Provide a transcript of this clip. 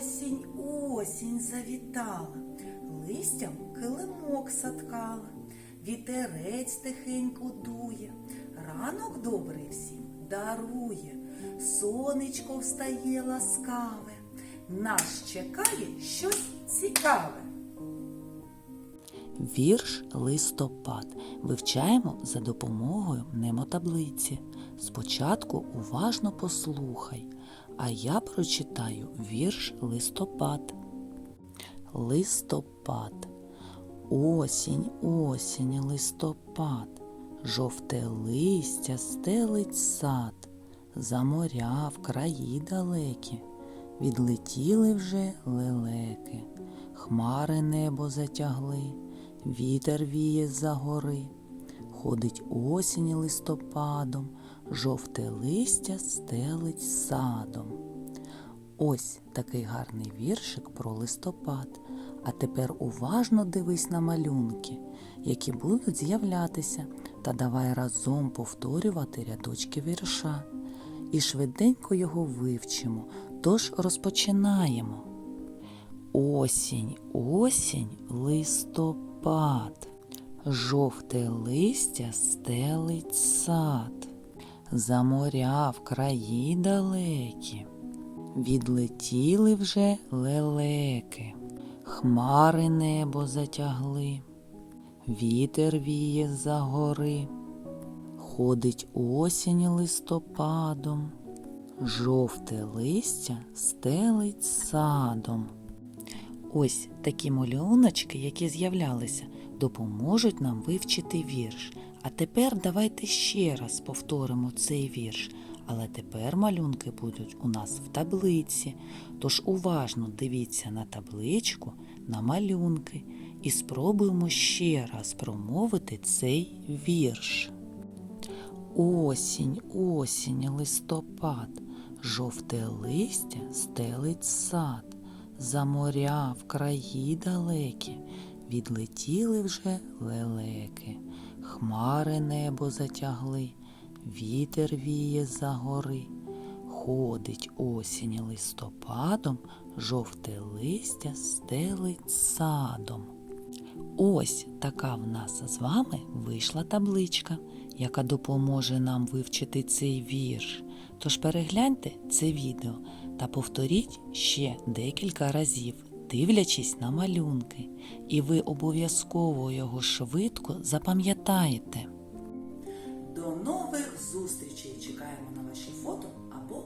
Осінь, осінь завітала, листям килимок саткала, вітерець тихенько дує, ранок добрий всім дарує, сонечко встає ласкаве, нас чекає щось цікаве. Вірш листопад вивчаємо за допомогою мнемотаблиці. Спочатку уважно послухай, а я прочитаю вірш листопад. Листопад. Осінь, осінь, листопад. Жовте листя стелить сад, за моря в краї далекі. Відлетіли вже лелеки, хмари небо затягли, вітер віє за гори. Ходить осінь листопадом, жовте листя стелить садом. Ось такий гарний віршик про листопад. А тепер уважно дивись на малюнки, які будуть з'являтися, та давай разом повторювати рядочки вірша. І швиденько його вивчимо, тож розпочинаємо. Осінь, осінь, листопад, жовте листя стелить сад, за моря в краї далекі, відлетіли вже лелеки, хмари небо затягли, вітер віє за гори, ходить осінь листопадом, жовте листя стелить садом. Ось такі малюночки, які з'являлися, допоможуть нам вивчити вірш. А тепер давайте ще раз повторимо цей вірш. Але тепер малюнки будуть у нас в таблиці. Тож уважно дивіться на табличку, на малюнки і спробуємо ще раз промовити цей вірш. Осінь, осінь, листопад, жовте листя стелить сад, за моря в краї далекі, відлетіли вже лелеки, хмари небо затягли, вітер віє за гори. Ходить осінь листопадом, жовте листя стелить садом. Ось така в нас з вами вийшла табличка, яка допоможе нам вивчити цей вірш. Тож перегляньте це відео та повторіть ще декілька разів, дивлячись на малюнки, і ви обов'язково його швидко запам'ятаєте. До нових зустрічей! Чекаємо на ваші фото або